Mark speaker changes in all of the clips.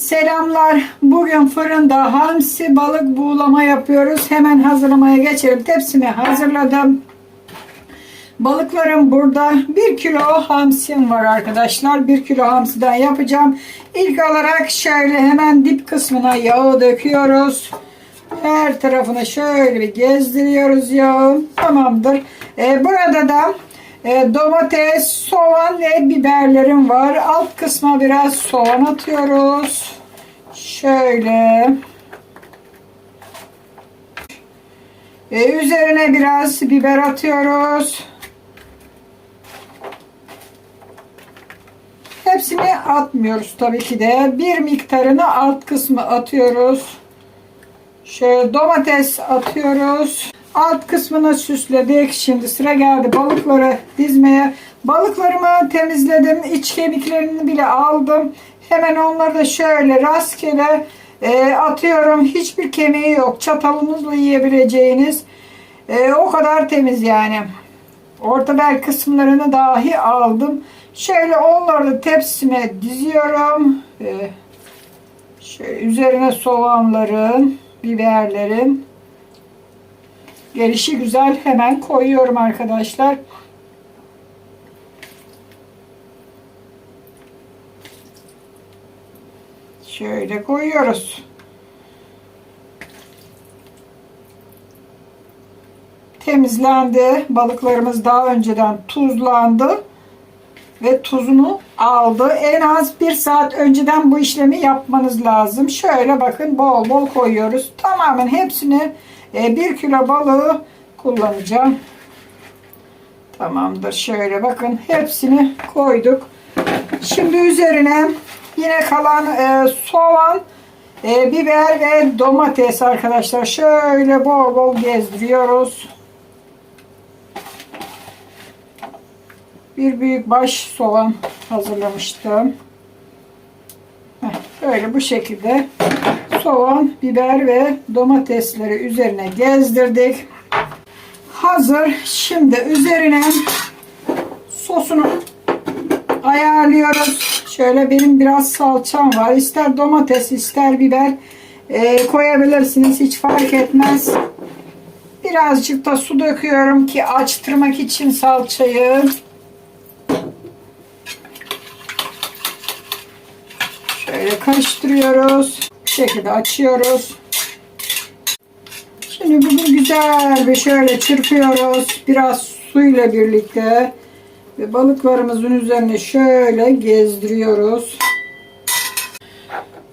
Speaker 1: Selamlar. Bugün fırında hamsi balık buğulama yapıyoruz. Hemen hazırlamaya geçelim. Tepsimi hazırladım. Balıklarım burada. 1 kilo hamsim var arkadaşlar. 1 kilo hamsiden yapacağım. İlk olarak şöyle hemen dip kısmına yağı döküyoruz. Her tarafını şöyle bir gezdiriyoruz yağı. Tamamdır. Ee, burada da e, domates, soğan ve biberlerim var. Alt kısma biraz soğan atıyoruz. Şöyle. Ee, üzerine biraz biber atıyoruz. Hepsini atmıyoruz tabii ki de. Bir miktarını alt kısmı atıyoruz. Şöyle domates atıyoruz. Alt kısmını süsledik. Şimdi sıra geldi balıkları dizmeye. Balıklarımı temizledim. İç kemiklerini bile aldım. Hemen onları da şöyle rastgele e, atıyorum. Hiçbir kemiği yok. Çatalınızla yiyebileceğiniz. E, o kadar temiz yani. Orta bel kısımlarını dahi aldım. Şöyle onları da tepsime diziyorum. E, şöyle üzerine soğanların, biberlerin gelişi güzel hemen koyuyorum arkadaşlar. Şöyle koyuyoruz. Temizlendi. Balıklarımız daha önceden tuzlandı ve tuzunu aldı. En az bir saat önceden bu işlemi yapmanız lazım. Şöyle bakın bol bol koyuyoruz. Tamamen hepsini e, bir kilo balığı kullanacağım. Tamamdır. Şöyle bakın hepsini koyduk. Şimdi üzerine yine kalan e, soğan, e, biber ve domates arkadaşlar. Şöyle bol bol gezdiriyoruz. Bir büyük baş soğan hazırlamıştım. Böyle bu şekilde soğan, biber ve domatesleri üzerine gezdirdik. Hazır. Şimdi üzerine sosunu ayarlıyoruz. Şöyle benim biraz salçam var. İster domates ister biber e, koyabilirsiniz. Hiç fark etmez. Birazcık da su döküyorum ki açtırmak için salçayı. Şöyle karıştırıyoruz. Bu şekilde açıyoruz. Şimdi bunu güzel bir şöyle çırpıyoruz. Biraz suyla birlikte. Ve balıklarımızın üzerine şöyle gezdiriyoruz.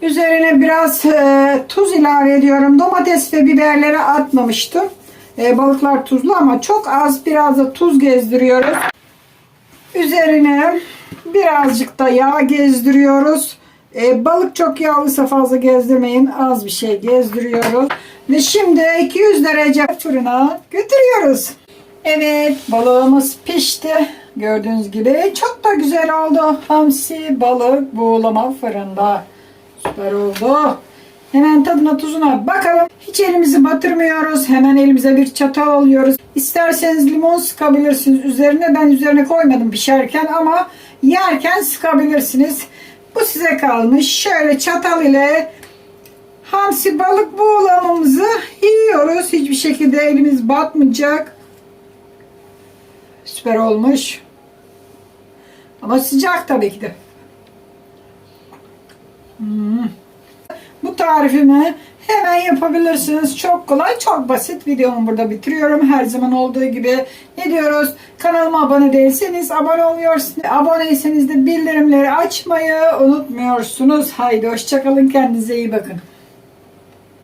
Speaker 1: Üzerine biraz e, tuz ilave ediyorum. Domates ve biberleri atmamıştım. E, balıklar tuzlu ama çok az biraz da tuz gezdiriyoruz. Üzerine birazcık da yağ gezdiriyoruz. E, balık çok yağlıysa fazla gezdirmeyin. Az bir şey gezdiriyoruz. Ve şimdi 200 derece fırına götürüyoruz. Evet balığımız pişti. Gördüğünüz gibi çok da güzel oldu. Hamsi balık buğulama fırında. Süper oldu. Hemen tadına tuzuna bakalım. Hiç elimizi batırmıyoruz. Hemen elimize bir çatal alıyoruz. İsterseniz limon sıkabilirsiniz üzerine. Ben üzerine koymadım pişerken ama yerken sıkabilirsiniz. Bu size kalmış. Şöyle çatal ile hamsi balık buğulamamızı yiyoruz. Hiçbir şekilde elimiz batmayacak. Süper olmuş. Ama sıcak tabii ki de. Hmm. Bu tarifimi hemen yapabilirsiniz. Çok kolay, çok basit. Videomu burada bitiriyorum. Her zaman olduğu gibi ne diyoruz? Kanalıma abone değilseniz abone oluyorsunuz. Aboneyseniz de bildirimleri açmayı unutmuyorsunuz. Haydi hoşçakalın. Kendinize iyi bakın.